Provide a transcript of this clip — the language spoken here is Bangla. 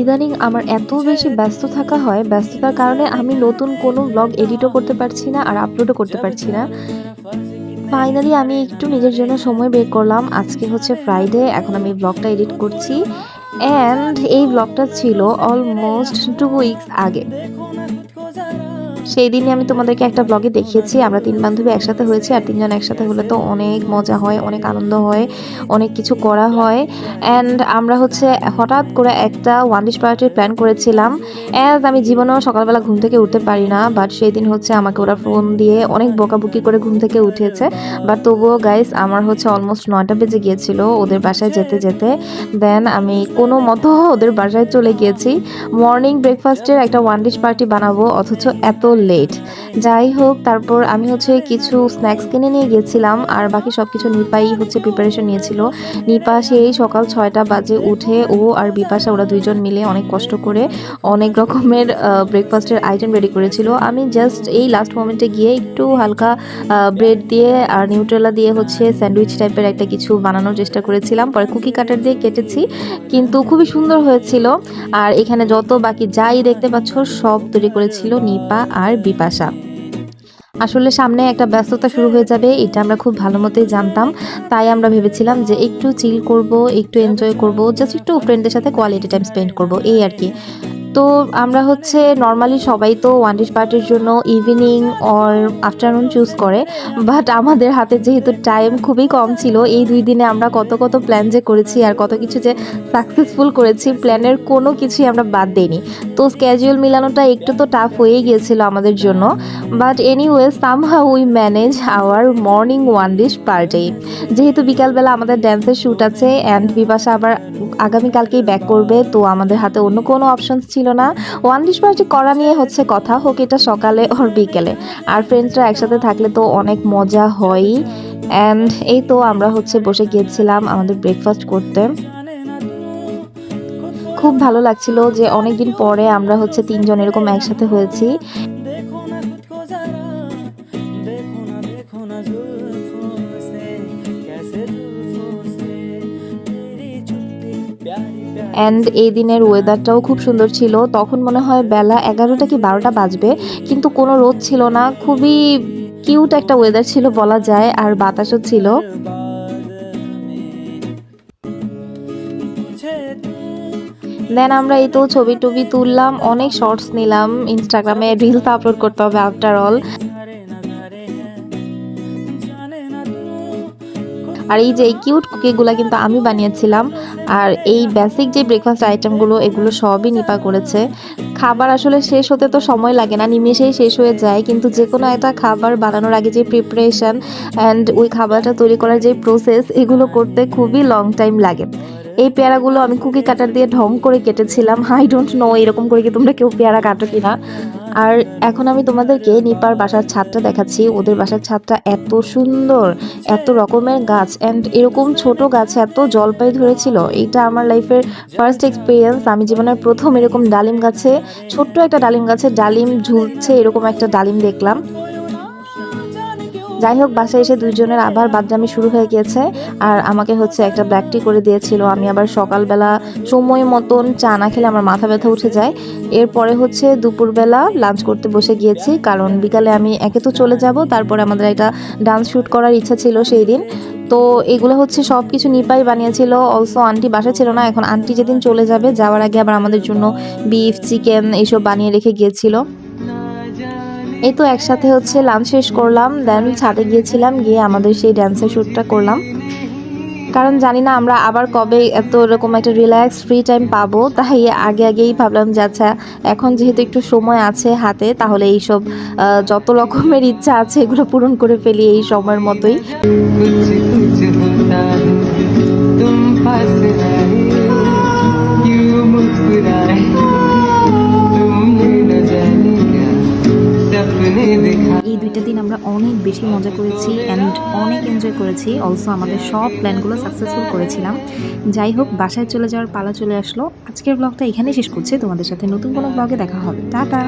ইদানিং আমার এত বেশি ব্যস্ত থাকা হয়, ব্যস্ততার কারণে আমি নতুন কোনো ব্লগ এডিটও করতে পারছি না আর আপলোডও করতে পারছি না। ফাইনালি আমি একটু নিজের জন্য সময় বের করলাম। আজকে হচ্ছে ফ্রাইডে এখন আমি ব্লগটা এডিট করছি। অ্যান্ড এই ব্লগটা ছিল অলমোস্ট টু উইকস আগে। সেই দিনই আমি তোমাদেরকে একটা ব্লগে দেখিয়েছি। আমরা তিন বান্ধবী একসাথে হয়েছি আর তিনজন একসাথে হলে তো অনেক মজা হয়, অনেক আনন্দ হয়, অনেক কিছু করা হয়। অ্যান্ড আমরা হচ্ছে হঠাৎ করে একটা ওয়ান ডিশ পার্টির প্ল্যান করেছিলাম। অ্যাজ আমি জীবনেও সকালবেলা ঘুম থেকে উঠতে পারি না বাট সেই দিন হচ্ছে আমাকে ওরা ফোন দিয়ে অনেক বকাবকি করে ঘুম থেকে উঠেছে। বাট তবুও গাইস আমার হচ্ছে অলমোস্ট নয়টা বেজে গিয়েছিল ওদের বাসায় যেতে যেতে। দেন আমি কোনো মতো ওদের বাসায় চলে গিয়েছি। মর্নিং ব্রেকফাস্টের একটা ওয়ান ডিশ পার্টি বানাবো, অথচ এত লেট যাই হোক, তারপর আমি হচ্ছে কিছু স্ন্যাক্স কিনে নিয়ে গেছিলাম, আর বাকি সব কিছু নিপাই হচ্ছে প্রিপারেশন নিয়েছিল। নিপা সেই সকাল ছয়টা বাজে উঠে ও আর বিপাশা ওরা দুইজন মিলে অনেক কষ্ট করে অনেক রকমের ব্রেকফাস্টের আইটেম রেডি করেছিল। আমি জাস্ট এই লাস্ট মোমেন্টে গিয়ে একটু হালকা ব্রেড দিয়ে আর নিউট্রেলা দিয়ে হচ্ছে স্যান্ডউইচ টাইপের একটা কিছু বানানোর চেষ্টা করেছিলাম। পরে কুকি কাটার দিয়ে কেটেছি, কিন্তু খুবই সুন্দর হয়েছিল। আর এখানে যত বাকি যাই দেখতে পাচ্ছ সব তৈরি করেছিল নিপা আর বিপাশা। আসলে সামনে একটা ব্যস্ততা শুরু হয়ে যাবে, এটা আমরা খুব ভালো মতোই জানতাম। তাই আমরা ভেবেছিলাম যে একটু চিল করব, একটু এনজয় করব জাস্ট একটু ফ্রেন্ডদের সাথে কোয়ালিটি টাইম স্পেন্ড করব, এই আর কি। তো আমরা হচ্ছে নর্মালি সবাই তো ওয়ান ডিশ পার্টির জন্য ইভিনিং অর আফটারনুন চুজ করে বাট আমাদের হাতে যেহেতু টাইম খুবই কম ছিল, এই দুই দিনে আমরা কত কত প্ল্যান যে করেছি আর কত কিছু যে সাকসেসফুল করেছি প্ল্যানের কোনো কিছুই আমরা বাদ দিইনি। তো স্ক্যাজুয়াল মিলানোটা একটু তো টাফ হয়েই গিয়েছিল আমাদের জন্য but anyway somehow we manage our morning one dish party যেহেতু বিকালবেলা আমাদের ড্যান্সের শ্যুট আছে অ্যান্ড বিপাশা আবার আগামীকালকেই ব্যাক করবে, তো আমাদের হাতে অন্য কোনো অপশনস ছিল না। ওয়ান ডিশ পার্টি করা নিয়ে হচ্ছে কথা হোক এটা সকালে ওর বিকেলে। আর ফ্রেন্ডসরা একসাথে থাকলে তো অনেক মজা হয়ই। অ্যান্ড এই তো আমরা হচ্ছে বসে গিয়েছিলাম আমাদের ব্রেকফাস্ট করতে। খুব ভালো লাগছিল যে অনেকদিন পরে আমরা হচ্ছে তিনজন এরকম একসাথে হয়েছি। অ্যান্ড এই দিনের ওয়েদারটাও খুব সুন্দর ছিল। তখন মনে হয় বেলা এগারোটা কি বারোটা বাজবে। কিন্তু কোনো রোদ ছিল না। খুবই কিউট একটা ওয়েদার ছিল বলা যায়, আর বাতাসও ছিল। দেন আমরা এই তো ছবি টবি তুললাম, অনেক শর্টস নিলাম। ইনস্টাগ্রামে রিলস আপলোড করতে হবে আফটার অল আর এই যে এই কিউট কুকিগুলো কিন্তু আমি বানিয়েছিলাম। আর এই বেসিক যে ব্রেকফাস্ট আইটেমগুলো এগুলো সবই নিপা করেছে। খাবার আসলে শেষ হতে তো সময় লাগে না, নিমেষেই শেষ হয়ে যায়। কিন্তু যে কোনো একটা খাবার বানানোর আগে যে প্রিপারেশান অ্যান্ড ওই খাবারটা তৈরি করার যে প্রসেস এগুলো করতে খুবই লং টাইম লাগে। এই পেয়ারাগুলো আমি কুকি কাটার দিয়ে ঢং করে কেটেছিলাম। আই ডোন্ট নো এরকম করে কি তোমরা কেউ পেয়ারা কাটো কিনা। আর এখন আমি তোমাদেরকে নিপার বাসার ছাদটা দেখাচ্ছি। ওদের বাসার ছাদটা এত সুন্দর, এত রকমের গাছ। অ্যান্ড এরকম ছোট গাছে, এত জলপাই ধরেছিল। এইটা আমার লাইফের ফার্স্ট এক্সপিরিয়েন্স আমি জীবনের প্রথম এরকম ডালিম গাছে, ছোট্ট একটা ডালিম গাছে ডালিম ঝুলছে, এরকম একটা ডালিম দেখলাম। যাই হোক, বাসায় এসে দুইজনের আবার বাদরামি শুরু হয়ে গিয়েছে আর আমাকে হচ্ছে একটা ব্ল্যাক টি করে দিয়েছিল। আমি আবার সকালবেলা সময় মতন চা না খেলে আমার মাথা ব্যথা উঠে যায়। এরপরে হচ্ছে দুপুরবেলা লাঞ্চ করতে বসে গিয়েছি। কারণ বিকালে আমি একে তো চলে যাব, তারপরে আমাদের একটা ডান্স শ্যুট করার ইচ্ছা ছিল সেই দিন। তো এগুলো হচ্ছে সব কিছু নিপাই বানিয়েছিল। অলসো আন্টি বাসা ছিল না, এখন আন্টি যেদিন চলে যাবে, যাওয়ার আগে আবার আমাদের জন্য বিফ চিকেন এইসব বানিয়ে রেখে গিয়েছিল। এই তো একসাথে হচ্ছে লাঞ্চ শেষ করলাম দেন ছাদে গিয়েছিলাম গিয়ে আমাদের সেই ড্যান্সের শ্যুটটা করলাম কারণ জানি না আমরা আবার কবে এত এরকম একটা রিল্যাক্স ফ্রি টাইম পাবো তাই আগে আগেই ভাবলাম যে আচ্ছা এখন যেহেতু একটু সময় আছে হাতে তাহলে এইসব আহ, যত রকমের ইচ্ছা আছে এগুলো পূরণ করে ফেলি এই সময়ের মতোই कुछ कुछ होता है तुम पास आए क्यों मुस्कुराए দুইটা দিন আমরা অনেক বেশি মজা করেছি অ্যান্ড অনেক এনজয় করেছি। অলসো আমাদের সব প্ল্যানগুলো সাকসেসফুল করেছিলাম। যাই হোক, বাসায় চলে যাওয়ার পালা চলে আসলো। আজকের ব্লগটা এখানেই শেষ করছি। তোমাদের সাথে নতুন কোনো ব্লগে দেখা হবে। টাটা!